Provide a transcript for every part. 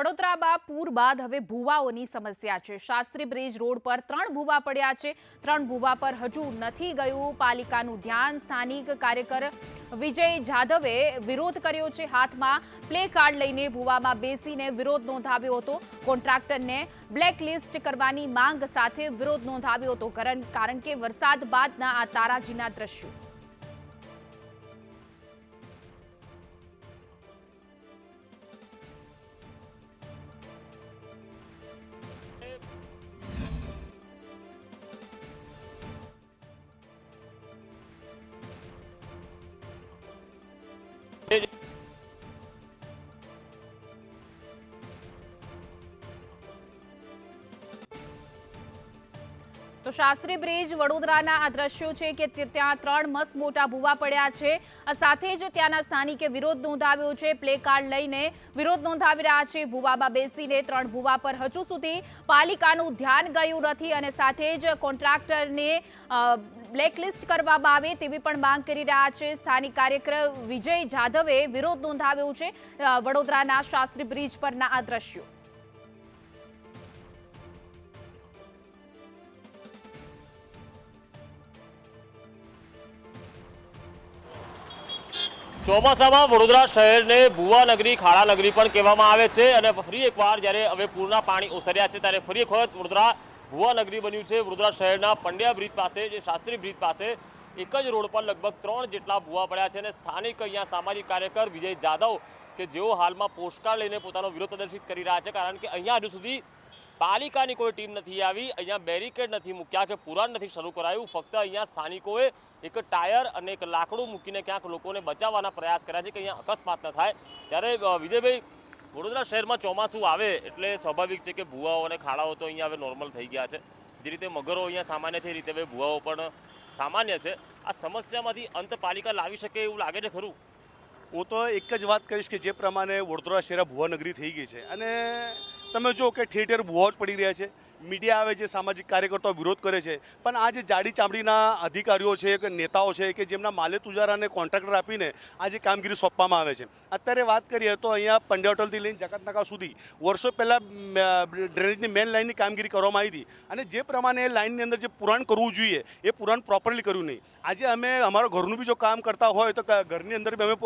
વડોદરામાં પૂર બાદ હવે ભૂવાઓની સમસ્યા છે. શાસ્ત્રી બ્રિજ રોડ પર ત્રણ ભૂવા પડ્યા છે. ત્રણ ભૂવા પર હજુ નથી ગયું પાલિકાનું ધ્યાન. સ્થાનિક કાર્યકર વિજય જાધવે વિરોધ કર્યો છે. હાથમાં પ્લે કાર્ડ લઈને ભૂવામાં બેસીને વિરોધ નોંધાવ્યો હતો. કોન્ટ્રાક્ટરને બ્લેકલિસ્ટ કરવાની માંગ સાથે વિરોધ નોંધાવ્યો હતો. કારણ કે વરસાદ બાદના આ તારાજીના દ્રશ્યો. તો શાસ્ત્રી બ્રિજ વડોદરાના આ દ્રશ્યો છે કે ત્યાં ત્રણ મસ્ત મોટા ભૂવા પડ્યા છે. સાથે જ ત્યાંના સ્થાનિકે વિરોધ નોંધાવ્યો છે. પ્લે કાર્ડ લઈને વિરોધ નોંધાવી રહ્યા છે. ભૂવામાં બેસીને ત્રણ ભૂવા પર હજુ સુધી પાલિકાનું ધ્યાન ગયું નથી અને સાથે જ કોન્ટ્રાક્ટરને બ્લેકલિસ્ટ કરવામાં આવે તેવી પણ માંગ કરી રહ્યા છે. સ્થાનિક કાર્યક્રમ વિજય જાધવે વિરોધ નોંધાવ્યો છે. વડોદરાના શાસ્ત્રી બ્રિજ પરના આ દ્રશ્યો. ચોમાસામાં વડોદરા શહેરને ભુવા નગરી, ખાડા નગરી પણ કહેવામાં આવે છે અને ફરી એકવાર જ્યારે હવે પૂરના પાણી ઓસર્યા છે ત્યારે ફરી એક વખત વડોદરા ભુવા નગરી બન્યું છે. વડોદરા શહેરના પંડ્યા બ્રિજ પાસે, જે શાસ્ત્રી બ્રિજ પાસે, એક જ રોડ પર લગભગ ત્રણ જેટલા ભુવા પડ્યા છે અને સ્થાનિક અહીંયા સામાજિક કાર્યકર વિજય જાદવ કે જેઓ હાલમાં પોસ્ટકાર્ડ લઈને પોતાનો વિરોધ પ્રદર્શિત કરી રહ્યા છે કારણ કે અહીંયા હજુ સુધી પાલિકાની કોઈ ટીમ નથી આવી, અહીંયા બેરિકેડ નથી મૂક્યા કે પુરાણ નથી શરૂ કરાયું. ફક્ત અહીંયા સ્થાનિકોએ એક ટાયર અને એક લાકડું મૂકીને ક્યાંક લોકોને બચાવવાના પ્રયાસ કર્યા છે કે અહીંયા અકસ્માત ન થાય. ત્યારે વિજયભાઈ, વડોદરા શહેરમાં ચોમાસું આવે એટલે સ્વાભાવિક છે કે ભૂવાઓ અને ખાડાઓ તો અહીંયા હવે નોર્મલ થઈ ગયા છે. જે રીતે મગરો અહીંયા સામાન્ય છે, એ રીતે હવે ભૂવાઓ પણ સામાન્ય છે. આ સમસ્યામાંથી અંત પાલિકા લાવી શકે એવું લાગે છે ખરું? હું તો એક જ વાત કરીશ કે જે પ્રમાણે વડોદરા શહેર ભુવાનગરી થઈ ગઈ છે. અને તમે જો કે ઠેર ભુવાઓ જ પડી રહ્યા છે. મીડિયા આવે છે, સામાજિક કાર્યકર્તાઓ વિરોધ કરે છે. પણ આ જે જાડી ચામડીના અધિકારીઓ છે કે નેતાઓ છે કે જેમના માલે તુજારાને કોન્ટ્રાક્ટર આપીને આ જે કામગીરી સોંપવામાં આવે છે. અત્યારે વાત કરીએ તો અહીંયા પંડ્યા હોટલથી લઈને જકાતનાકા સુધી વર્ષો પહેલાં ડ્રેનેજની મેન લાઇનની કામગીરી કરવામાં આવી હતી. અને જે પ્રમાણે એ લાઇનની અંદર જે પુરાણ કરવું જોઈએ, એ પુરાણ પ્રોપરલી કર્યું નહીં. આજે અમે, અમારા ઘરનું બી જો કામ કરતા હોય તો ઘરની અંદર બી અમે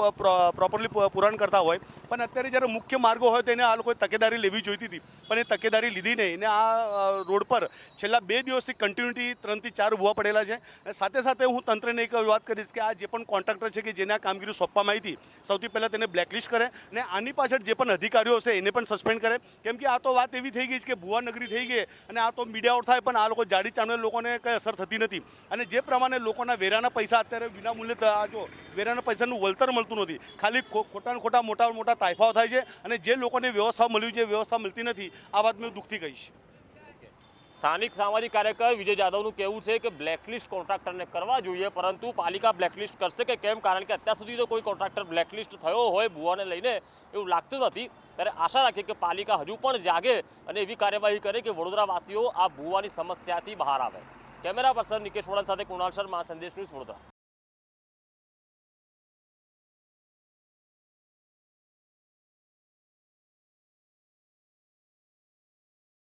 પ્રોપરલી પુરાણ કરતા હોય. પણ અત્યારે જ્યારે મુખ્ય માર્ગો હોય તો એને આ લોકોએ તકેદારી લેવી જોઈતી હતી. પણ એ તકેદારી લીધી નહીં. અને આ રોડ પર છેલ્લા બે દિવસથી કન્ટિન્યુટી ત્રણથી ચાર ઊભા પડેલા છે. અને સાથે સાથે હું તંત્રને એક વાત કરીશ કે આ જે પણ કોન્ટ્રાક્ટર છે કે જેને આ કામગીરી સોંપવામાં આવી હતી, સૌથી પહેલાં તેને બ્લેકલિસ્ટ કરે અને આની પાછળ જે પણ અધિકારીઓ છે એને પણ સસ્પેન્ડ કરે. કેમ કે આ તો વાત એવી થઈ ગઈ છે કે ભુવાનગરી થઈ ગઈ અને આ તો મીડિયા આઉટ થાય પણ આ લોકો જાડી ચાંદના લોકોને કંઈ અસર થતી નથી. અને જે પ્રમાણે લોકોના વેરાના પૈસા અત્યારે વિનામૂલ્યે જો વેરાના પૈસાનું વળતર મળતું નથી. ખાલી ખોટા ખોટા મોટા મોટા તાયફાઓ થાય છે અને જે લોકોને વ્યવસ્થા મળ્યું છે વ્યવસ્થા મળતી નથી, આ વાત મેં દુઃખથી કહીશ. સ્થાનિક સામાજિક કાર્યકર વિજય જાદવનું કહેવું છે કે બ્લેકલિસ્ટ કોન્ટ્રાક્ટરને કરવા જોઈએ, પરંતુ પાલિકા બ્લેકલિસ્ટ કરશે કે કેમ? કારણ કે અત્યાર સુધી તો કોઈ કોન્ટ્રાક્ટર બ્લેકલિસ્ટ થયો હોય ભુવાને લઈને એવું લાગતું નથી. ત્યારે આશા રાખીએ કે પાલિકા હજુ પણ જાગે અને એવી કાર્યવાહી કરે કે વડોદરાવાસીઓ આ ભુવાની સમસ્યાથી બહાર આવે. કેમેરા પર્સન નિકેશ વડન સાથે કુણાલ શર્મા સંદેશ ન્યૂઝ વડોદરા.